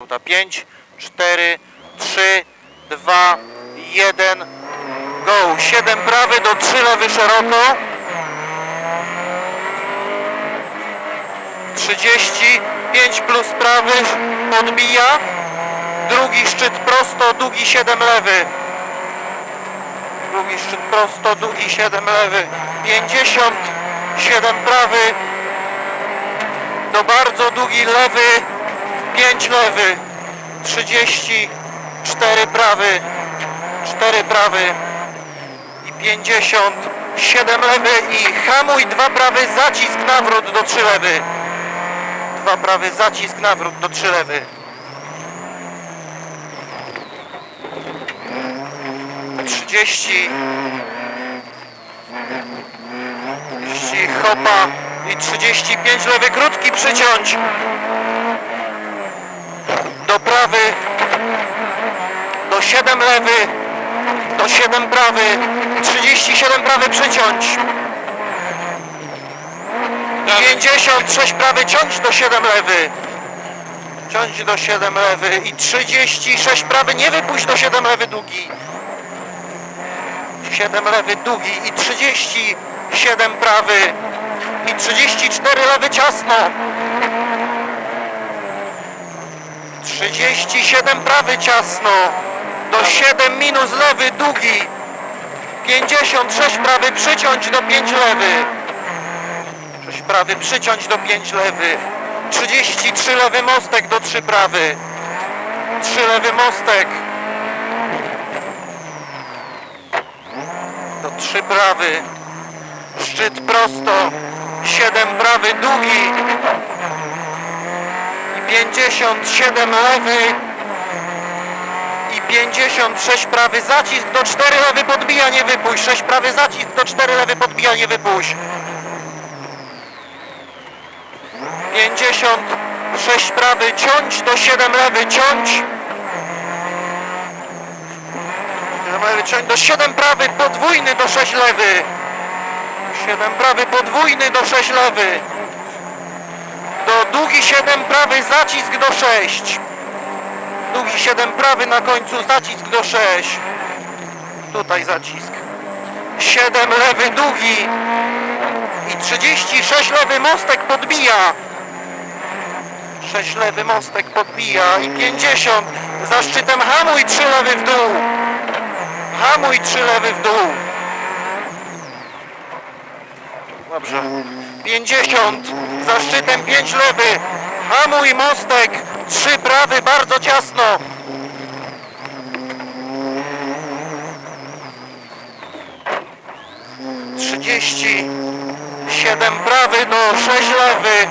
Minuta 5, 4, 3, 2, 1, go. 7 prawy do 3 lewy szeroko. 35 plus prawy podbija. Drugi szczyt prosto, długi 7 lewy. Drugi szczyt prosto, długi 7 lewy. 57 prawy. Do bardzo długi lewy. 5 lewy. 34 prawy. 4 prawy. I 57 lewy. I hamuj 2 prawy. Zacisk nawrót do 3 lewy. 2 prawy. Zacisk nawrót do 3 lewy. 30 30 hopa i 35 lewy krótki przyciąć do prawy do 7 lewy do 7 prawy 37 prawy przyciąć. 56 prawy ciąć do 7 lewy. Ciąć do 7 lewy i 36 prawy nie wypuść do 7 lewy długi. 7 lewy długi i 37 prawy. I 34 lewy ciasno. 37 prawy ciasno do 7 minus lewy długi. 56 prawy przyciąć do 5 lewy. 6 prawy przyciąć do 5 lewy. 33 lewy mostek do 3 prawy. 3 lewy mostek. Do 3 prawy. Szczyt prosto. 7 prawy długi. I 57 lewy i 56 prawy zacisk do 4 lewy podbija nie wypuść. 6 prawy zacisk do 4 lewy podbija nie wypuść. 56 prawy ciąć do 7 lewy ciąć. 7 lewy ciąć do 7 prawy podwójny do 6 lewy. 7 prawy podwójny do 6 lewy. Do długi 7 prawy zacisk do 6 długi 7 prawy na końcu zacisk do 6 tutaj zacisk 7 lewy długi i 36 lewy mostek podbija 6 lewy mostek podbija i 50 za szczytem hamuj 3 lewy w dół hamuj 3 lewy w dół Dobrze. 50 za szczytem 5 lewy. Hamuj mostek. 3 prawy bardzo ciasno. Trzydzieści siedem prawy do sześć lewy.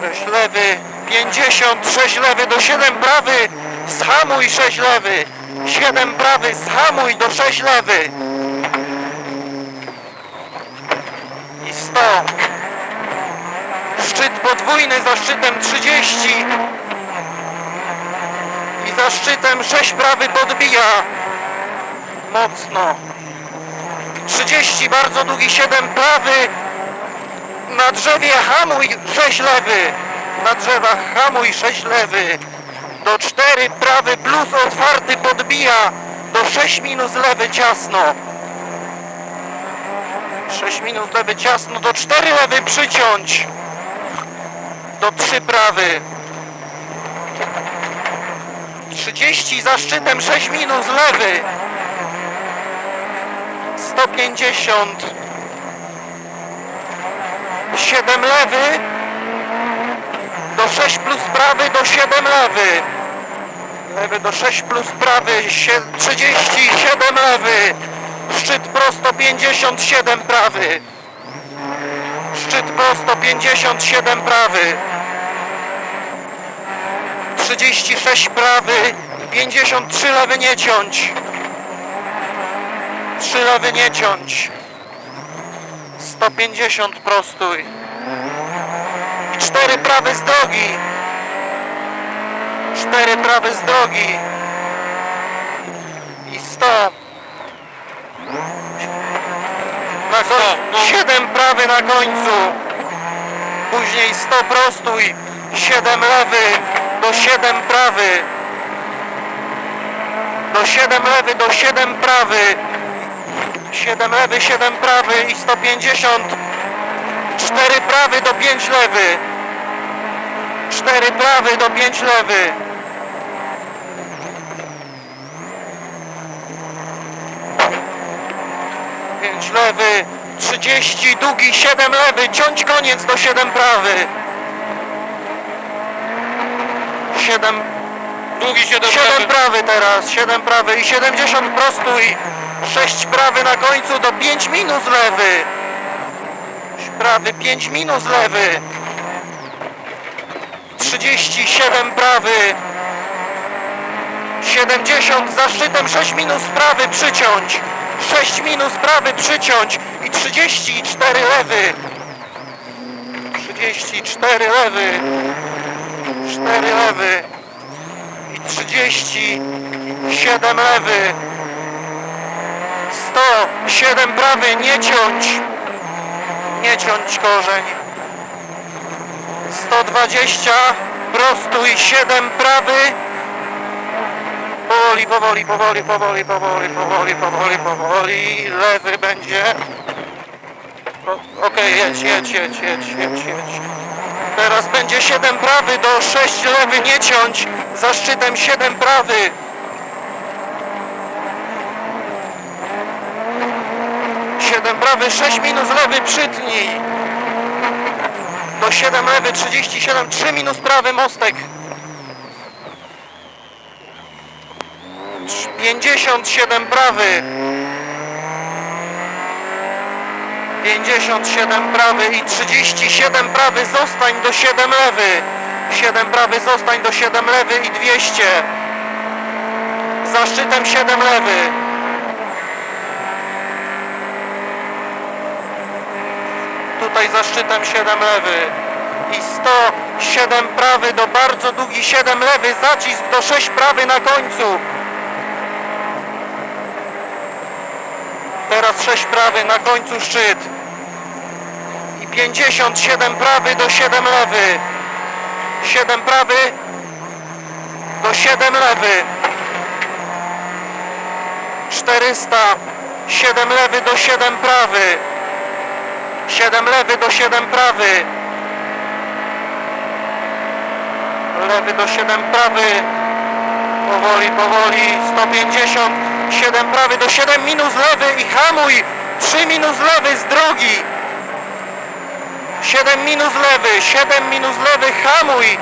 Sześć lewy. Pięćdziesiąt sześć lewy do siedem prawy. Zhamuj sześć lewy. Siedem prawy. Zhamuj do sześć lewy. i 100 szczyt podwójny za szczytem 30 i za szczytem 6 prawy podbija. Mocno. 30 bardzo długi 7 prawy. Na drzewie hamuj 6 lewy. Na drzewach hamuj 6 lewy. Do 4 prawy plus otwarty podbija. Do 6 minus lewy ciasno. 6 minut lewy ciasno, do 4 lewy przyciąć. Do 3 prawy. 30 za szczytem, 6 minus lewy. 150. 7 lewy. Do 6 plus prawy, do 7 lewy. Lewy do 6 plus prawy, sie- 37 lewy. Szczyt prosto 57 prawy. Szczyt prosto 57 prawy. 36 prawy. 53 lewy nie ciąć. 3 lewy nie ciąć. 150 prostój. I 4 prawy z drogi. 4 prawy z drogi. I 100. Na koń... 7 prawy na końcu. Później 100 prostój. 7 lewy, do 7 prawy, do 7 lewy, do 7 prawy, 7 lewy, 7 prawy i 150, 4 prawy do 5 lewy, 4 prawy do 5 lewy. Lewy, 30, długi, 7 lewy, ciąć koniec do 7 prawy. 7, Długi 7 7 prawy. teraz, 7 prawy i 70 prostuj. 6 prawy na końcu do 5 minus lewy. Prawy 5 minus lewy. 37 prawy. 70 za szczytem 6 minus prawy przyciąć. 6 minus prawy przyciąć i 34 lewy. 34 lewy. 4 lewy i 37 lewy. 107 prawy nie ciąć. Nie ciąć korzeń. 120 prostuj 7 prawy. Powoli, powoli, powoli, powoli, powoli, powoli, powoli, powoli. Lewy będzie. Okej, jedź, jedź, jedź, jedź, jedź, jedź Teraz będzie 7 prawy do 6 lewy nie ciąć. Za szczytem 7 prawy. Siedem prawy, 6 minus lewy przytnij. Do 7 lewy, 37, 3 minus prawy mostek. 57 prawy. 57 prawy i 37 prawy. Zostań do 7 lewy. 7 prawy zostań do 7 lewy i 200 za szczytem 7 lewy. Tutaj za szczytem 7 lewy. I 107 prawy do bardzo długi 7 lewy. Zacisk do 6 prawy na końcu. Teraz 6 prawy, na końcu szczyt. I 57 prawy do 7 lewy. 7 prawy do 7 lewy. 400. 7 lewy do 7 prawy. 7 lewy do 7 prawy. Lewy do 7 prawy. Powoli, powoli, 150, 7 prawy do 7 minus lewy i hamuj, 3 minus lewy z drogi. 7 minus lewy, 7 minus lewy, hamuj,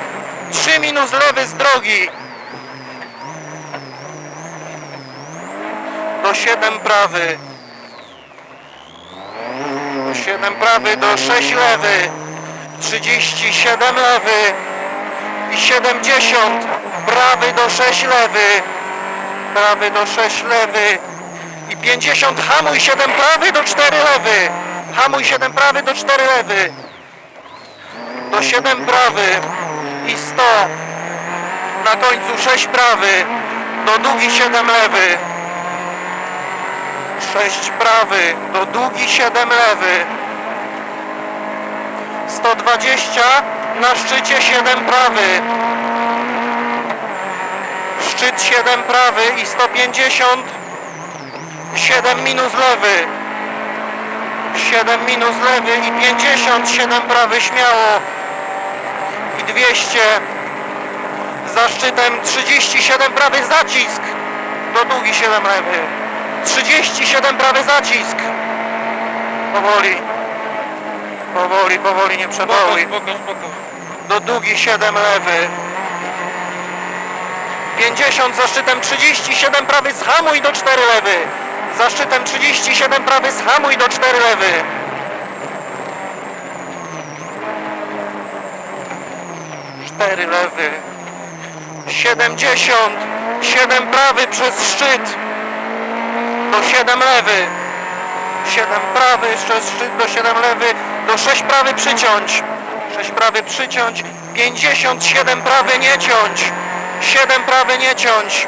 3 minus lewy z drogi. Do 7 prawy. Do 7 prawy, do 6 lewy. 37 lewy. I 70 prawy do 6 lewy. Prawy do 6 lewy. I 50 hamuj 7 prawy do 4 lewy. Hamuj 7 prawy do 4 lewy do 7 prawy i 100 na końcu 6 prawy. Do długi 7 lewy. 6 prawy. Do długi 7 lewy. 120 na szczycie 7 prawy. Szczyt 7 prawy i 150 7 minus lewy. 7 minus lewy i 50 7 prawy śmiało i 200 za szczytem 37 prawy zacisk. Do długi 7 lewy. 37 prawy zacisk. Powoli. Powoli, powoli nie spoko, spoko. do długi 7 lewy. 50 za szczytem 37 prawy zhamuj do 4 lewy. Za szczytem 37 prawy zhamuj do 4 lewy 4 lewy. 70 7 prawy przez szczyt. Do 7 lewy. 7 prawy przez szczyt do 7 lewy. Do 6 prawy przyciąć. 6 prawy przyciąć. 57 prawy nie ciąć. 7 prawy nie ciąć.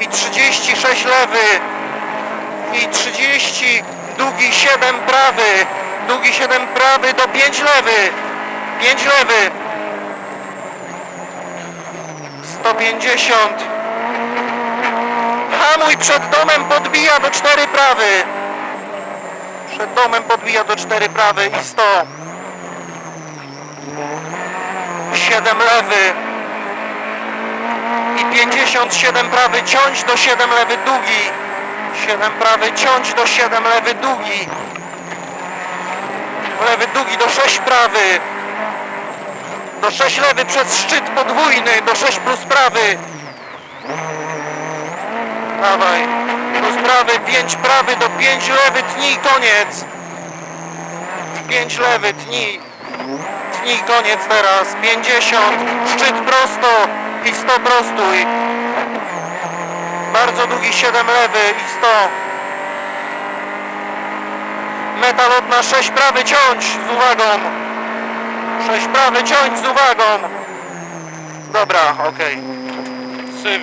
I 36 lewy. I 30 długi 7 prawy. Długi 7 prawy do 5 lewy. 5 lewy 50. Hamuj przed domem, podbija do 4 prawy. Przed domem podbija do 4 prawy i 100. 7 lewy. I 57 prawy, ciąć do 7 lewy długi. 7 prawy, ciąć do 7 lewy długi. Lewy długi do 6 prawy. Do 6 lewy przez szczyt podwójny, do 6 plus prawy. Dawaj. Plus prawy, 5 prawy, do 5 lewy, tnij, koniec. 5 lewy, tnij. Tnij, koniec teraz. 50, szczyt prosto i 100 prostuj. Bardzo długi 7 lewy i 100. Metal od na 6 prawy, ciąć z uwagą. 6 prawy, ciąć z uwagą. Dobra, okej. Trzy